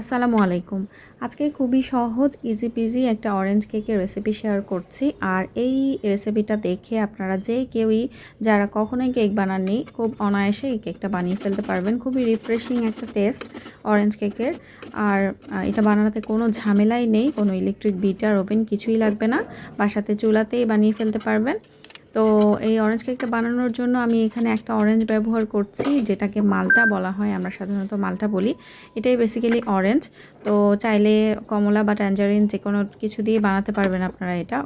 আসসালামু আলাইকুম। আজকে খুবই সহজ ইজি পিজি একটা অরেঞ্জ কেকের রেসিপি শেয়ার করছি। আর এই রেসিপিটা দেখে আপনারা যে কেউই, যারা কখনোই কেক বানাননি, খুব অনায়াসে এই কেকটা বানিয়ে ফেলতে পারবেন। খুবই রিফ্রেশিং একটা টেস্ট অরেঞ্জ কেকের আর এটা বানাতে কোনো ঝামেলাই নেই, কোনো ইলেকট্রিক বিটার ওভেন কিছুই লাগবে না। বাসাতে চুলাতেই বানিয়ে ফেলতে পারবেন। তো এই অরেঞ্জ কেকটা বানানোর জন্য আমি এখানে একটা অরেঞ্জ ব্যবহার করছি, যেটাকে মালটা বলা হয়, আমরা সাধারণত মালটা বলি। এটাই বেসিক্যালি অরেঞ্জ তো চাইলে কমলা বা ট্যাঞ্জারিন যে কোনো কিছু দিয়ে বানাতে পারবেন আপনারা এটা।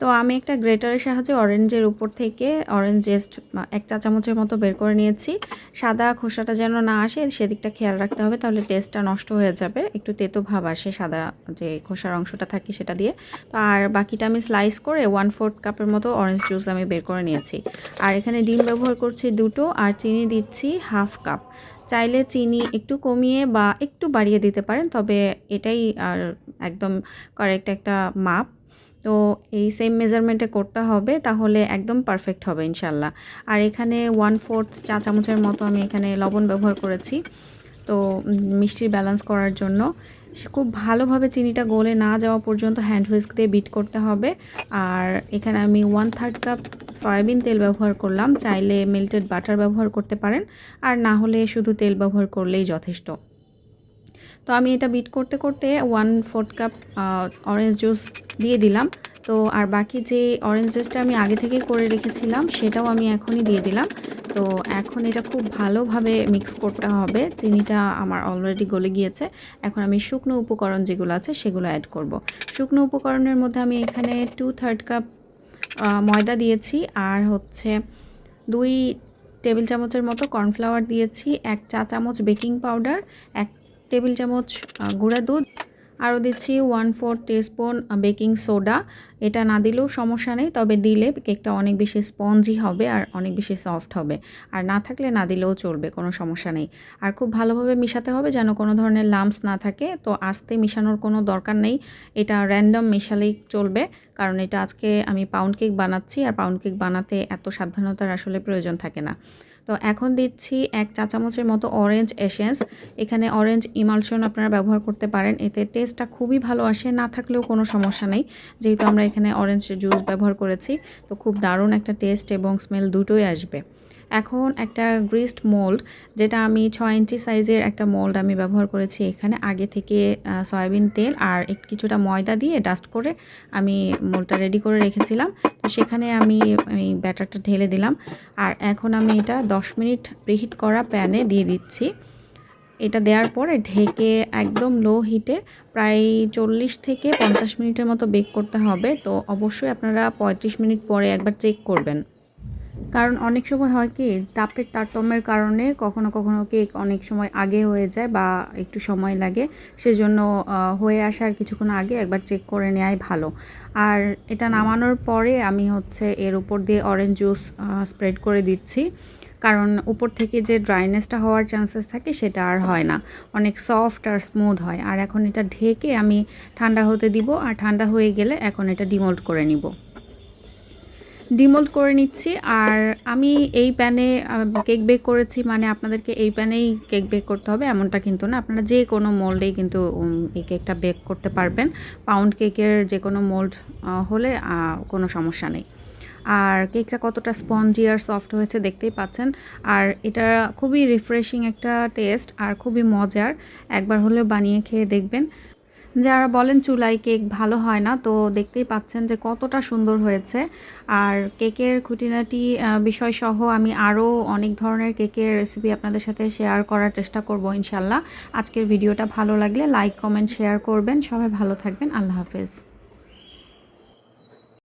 তো আমি একটা গ্রেটারের সাহায্যে অরেঞ্জের উপর থেকে অরেঞ্জ জেস্ট এক চা চামচের মতো বের করে নিয়েছি। সাদা খোসাটা যেন না আসে, সেদিকটা খেয়াল রাখতে হবে, তাহলে টেস্টটা নষ্ট হয়ে যাবে। একটু তেতো ভাব আসে সাদা যে খোসার অংশটা থাকে সেটা দিয়ে। তো আর বাকিটা আমি স্লাইস করে ওয়ান ফোর্থ কাপের মতো অরেঞ্জ জুস আমি বের করে নিয়েছি। আর এখানে ডিম ব্যবহার করছি দুটো, আর চিনি দিচ্ছি হাফ কাপ চাইলে চিনি একটু কমিয়ে বা একটু বাড়িয়ে দিতে পারেন, তবে এটাই আর একদম কারেক্ট একটা মাপ। তো এই সেম মেজারমেন্টে করতে হবে, তাহলে একদম পারফেক্ট হবে ইনশাল্লাহ আর এখানে ওয়ান ফোর্থ চা চামচের মতো আমি এখানে লবণ ব্যবহার করেছি। তো মিষ্টির ব্যালেন্স করার জন্য। খুব ভালোভাবে চিনিটা গলে না যাওয়া পর্যন্ত হ্যান্ড হুইস্ক দিয়ে বিট করতে হবে। আর এখানে আমি ওয়ান থার্ড কাপ সয়াবিন তেল ব্যবহার করলাম। চাইলে মেল্টেড বাটার ব্যবহার করতে পারেন। আর না হলে শুধু তেল ব্যবহার করলেই যথেষ্ট। তো আমি এটা বিট করতে করতে one fourth cup orange juice দিয়ে দিলাম। তো আর বাকি যে অরেঞ্জ জুসটা আমি আগে থেকে করে রেখেছিলাম, সেটাও আমি এখনই দিয়ে দিলাম। তো এখন এটা খুব ভালোভাবে মিক্স করতে হবে। চিনিটা আমার অলরেডি গলে গিয়েছে। এখন আমি শুকনো উপকরণ যেগুলো আছে, সেগুলো অ্যাড করব। শুকনো উপকরণের মধ্যে আমি এখানে টু থার্ড কাপ ময়দা দিয়েছি। আর হচ্ছে দুই টেবিল চামচের মতো কর্নফ্লাওয়ার দিয়েছি, এক চা চামচ বেকিং পাউডার এক টেবিল চামচ গুঁড়া দুধ, আরও দিচ্ছি one four teaspoon baking soda এটা না দিলেও সমস্যা নেই, তবে দিলে কেকটা অনেক বেশি স্পঞ্জি হবে আর অনেক বেশি সফট হবে। আর না থাকলে না দিলেও চলবে, কোনো সমস্যা নেই। আর খুব ভালোভাবে মিশাতে হবে যেন কোনো ধরনের লাম্পস না থাকে। তো আস্তে মিশানোর কোনো দরকার নেই। এটা র্যান্ডম মেশালেই চলবে, কারণ এটা আজকে আমি পাউন্ড কেক বানাচ্ছি, আর পাউন্ড কেক বানাতে এত সাবধানতার আসলে প্রয়োজন থাকে না। তো এখন দিচ্ছি এক চা চামচের মতো অরেঞ্জ এসেন্স এখানে অরেঞ্জ ইমালশন আপনারা ব্যবহার করতে পারেন, এতে টেস্টটা খুবই ভালো আসে, না থাকলেও কোনো সমস্যা নেই। যেহেতু আমরা এখানে অরেঞ্জ জুস ব্যবহার করেছি, তো খুব দারুণ একটা টেস্ট এবং স্মেল দুটোই আসবে। এখন একটা গ্রিস্ট মোল্ড যেটা আমি ছয় ইঞ্চি সাইজের একটা মোল্ড আমি ব্যবহার করেছি এখানে। আগে থেকে সয়াবিন তেল আর কিছুটা ময়দা দিয়ে ডাস্ট করে আমি মোল্ডটা রেডি করে রেখেছিলাম। তো সেখানে আমি এই ব্যাটারটা ঢেলে দিলাম। আর এখন আমি এটা 10 মিনিট প্রিহিট করা প্যানে দিয়ে দিচ্ছি। এটা দেওয়ার পরে ঢেকে একদম লো হিটে প্রায় চল্লিশ থেকে পঞ্চাশ মিনিটের মতো বেক করতে হবে। তো অবশ্যই আপনারা পঁয়ত্রিশ মিনিট পরে একবার চেক করবেন। কারণ অনেক সময় হয় কি তাপের তারতম্যের কারণে কখনো কখনো কেক অনেক সময় আগে হয়ে যায় বা একটু সময় লাগে। সেজন্য হয়ে আসার কিছুক্ষণ আগে একবার চেক করে নেওয়াই ভালো। আর এটা নামানোর পরে আমি হচ্ছে এর উপর দিয়ে অরেঞ্জ জুস স্প্রেড করে দিচ্ছি। কারণ উপর থেকে যে ড্রাইনেসটা হওয়ার চান্সেস থাকে সেটা আর হয় না। অনেক সফট আর স্মুথ হয়। আর এখন এটা ঢেকে আমি ঠান্ডা হতে দিব। আর ঠান্ডা হয়ে গেলে এখন এটা ডিমোল্ড করে নিব। ডিমোল্ড করে নিচ্ছি। আর আমি এই প্যানে কেক বেক করেছি মানে আপনাদেরকে এই প্যানেই কেক বেক করতে হবে, এমনটা কিন্তু না। আপনারা যে কোনো মোল্ডেই কিন্তু এই কেকটা বেক করতে পারবেন। পাউন্ড কেকের যে কোনো মোল্ড হলে কোনো সমস্যা নেই। আর কেকটা কতটা স্পঞ্জি আর সফট হয়েছে দেখতেই পাচ্ছেন। আর এটা খুবই রিফ্রেশিং একটা টেস্ট আর খুবই মজার। একবার হলেও বানিয়ে খেয়ে দেখবেন। যারা বলেন চুলাই কেক ভালো হয় না, তো দেখতেই পাচ্ছেন যে কতটা সুন্দর হয়েছে। আর কেকের খুঁটিনাটি বিষয় বিষয়সহ আমি আরও অনেক ধরনের কেকের রেসিপি আপনাদের সাথে শেয়ার করার চেষ্টা করব ইনশাল্লাহ। আজকের ভিডিওটা ভালো লাগলে লাইক কমেন্ট শেয়ার করবেন। সবাই ভালো থাকবেন। আল্লাহ হাফেজ।